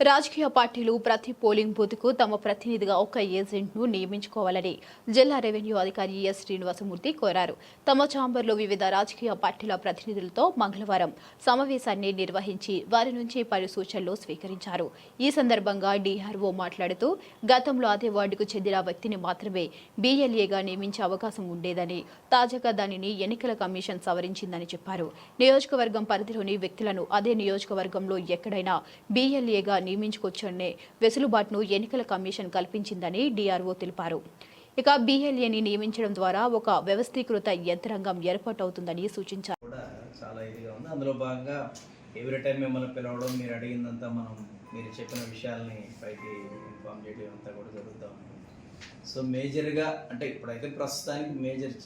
రాజకీయ పార్టీలు ప్రతి పోలింగ్ బూత్కు తమ ప్రతినిధిగా ఒక ఏజెంట్ను నియమించుకోవాలని జిల్లా రెవెన్యూ అధికారి ఎస్ శ్రీనివాసమూర్తి కోరారు. తమ ఛాంబర్లో వివిధ రాజకీయ పార్టీల ప్రతినిధులతో మంగళవారం సమావేశాన్ని నిర్వహించి వారి నుంచి పలు సూచనలు స్వీకరించారు. ఈ సందర్భంగా డీఆర్ఓ మాట్లాడుతూ గతంలో అదే వార్డుకు చెందిన వ్యక్తిని మాత్రమే బీఎల్ఏగా నియమించే అవకాశం ఉండేదని తాజాగా దానిని ఎన్నికల కమిషన్ సవరించిందని చెప్పారు. నియోజకవర్గం పరిధిలోని వ్యక్తులను అదే నియోజకవర్గంలో ఎక్కడైనా బీఎల్ఏగా నియమించుకోవచ్చనే వెసులుబాటును ఎన్నికల కమిషన్ కల్పించిందని డీఆర్ఓ తెలిపారు. ఇక బీఎల్ఏని నియమించడం ద్వారా ఒక వ్యవస్థీకృత యంత్రాంగం ఏర్పాటవుతుందని సూచించారు. చాలా ఇదిగా ఉంది. అందులో భాగంగా ఎవ్రీ టైం మిమ్మల్ని పిలవడం మీరు అడిగిందంతా మనం మీరు చెప్పిన విషయాల్ని పైకి ఇన్ఫామ్ చేయడం అంతా కూడా జరుగుతూ సో మేజర్గా అంటే ఇప్పుడైతే ప్రస్తుతానికి మేజర్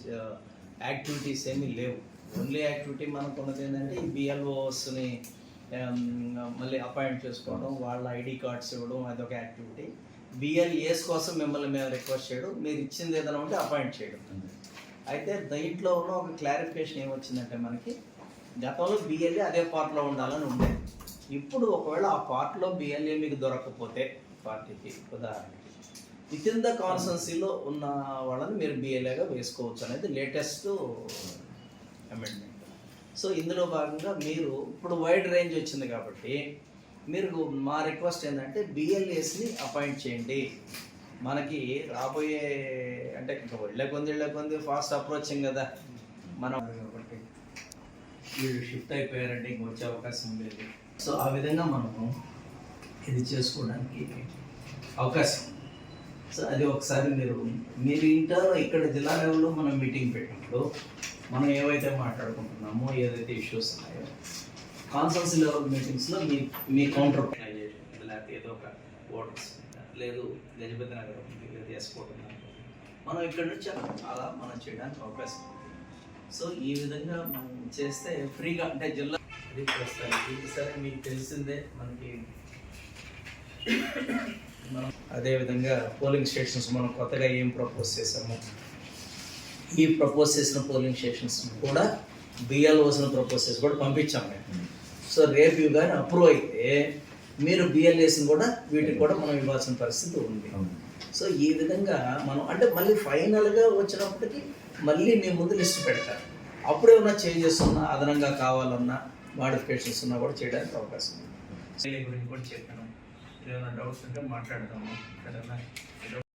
యాక్టివిటీస్ uh, ఏమీ లేవు. ఓన్లీ యాక్టివిటీ మనకు ఉన్నది ఏంటంటే ఈ బిఎల్ఓస్ని మళ్ళీ అపాయింట్ చేసుకోవడం వాళ్ళ ఐడి కార్డ్స్ ఇవ్వడం అదొక యాక్టివిటీ. బిఎల్ఏస్ కోసం మిమ్మల్ని మేము రిక్వెస్ట్ చేయడం. మీరు ఇచ్చింది ఏదైనా ఉంటే అపాయింట్ చేయడం. అయితే దీంట్లో ఉన్న ఒక క్లారిఫికేషన్ ఏమొచ్చిందంటే మనకి గతంలో బిఎల్ఏ అదే పార్ట్లో ఉండాలని ఉండేది. ఇప్పుడు ఒకవేళ ఆ పార్ట్లో బిఎల్ఏ మీకు దొరకకపోతే పార్టీకి ఉదాహరణకి విత్ ఇన్ ద కాన్సన్సీలో ఉన్న వాళ్ళని మీరు బిఎల్ఏగా వేసుకోవచ్చు అనేది లేటెస్ట్ అమెండ్మెంట్ సో ఇందులో భాగంగా మీరు ఇప్పుడు వైడ్ రేంజ్ వచ్చింది కాబట్టి మీరు మా రిక్వెస్ట్ ఏంటంటే బిఎల్ఏస్ని అపాయింట్ చేయండి. మనకి రాబోయే అంటే ఇంకా వెళ్ళే కొంది వెళ్ళే కొంది ఫాస్ట్ అప్రోచింగ్ కదా. మనం కాబట్టి వీళ్ళు షిఫ్ట్ అయిపోయారంటే ఇంక వచ్చే అవకాశం లేదు. సో ఆ విధంగా మనము ఇది చేసుకోవడానికి అవకాశం. ఉంది. సో అది ఒకసారి మీరు మీరు ఇంటారో ఇక్కడ జిల్లా లెవెల్లో మనం మీటింగ్ పెట్టినప్పుడు మనం ఏవైతే మాట్లాడుకుంటున్నామో ఏదైతే ఇష్యూస్ ఉన్నాయో కాన్ఫరెన్స్ లెవెల్ మీటింగ్స్లో మీ మీ కౌంటర్ లేకపోతే ఏదో ఒక ఓటర్స్ లేదు గజపతి నగర్ ఉంది లేదు ఎస్పోర్ట్ ఉంది మనం ఇక్కడ నుంచి అలా మనం చేయడానికి అవకాశం సో ఈ విధంగా మనం చేస్తే ఫ్రీగా అంటే జిల్లా అది ప్రస్తుతానికి. సరే మీకు తెలిసిందే మనకి మనం అదేవిధంగా పోలింగ్ స్టేషన్స్ మనం కొత్తగా ఏం ప్రపోజ్ చేసాము ఈ ప్రపోజ్ చేసిన పోలింగ్ స్టేషన్స్ కూడా బిఎల్ఓస్ను ప్రపోజ్ చేసి కూడా పంపించాం మేము. సో రేపు కానీ అప్రూవ్ అయితే మీరు బిఎల్ఏస్ని కూడా వీటికి కూడా మనం ఇవ్వాల్సిన పరిస్థితి ఉంది. సో ఈ విధంగా మనం అంటే మళ్ళీ ఫైనల్గా వచ్చినప్పటికి మళ్ళీ మీ ముందు లిస్ట్ పెడతారు. అప్పుడు ఏమైనా చేంజెస్ ఉన్నా అదనంగా కావాలన్నా మాడిఫికేషన్స్ ఉన్నా కూడా చేయడానికి అవకాశం ఉంది. గురించి కూడా చెప్పాను. ఏమైనా డౌట్స్ ఉంటే మాట్లాడదాము. సరేనా?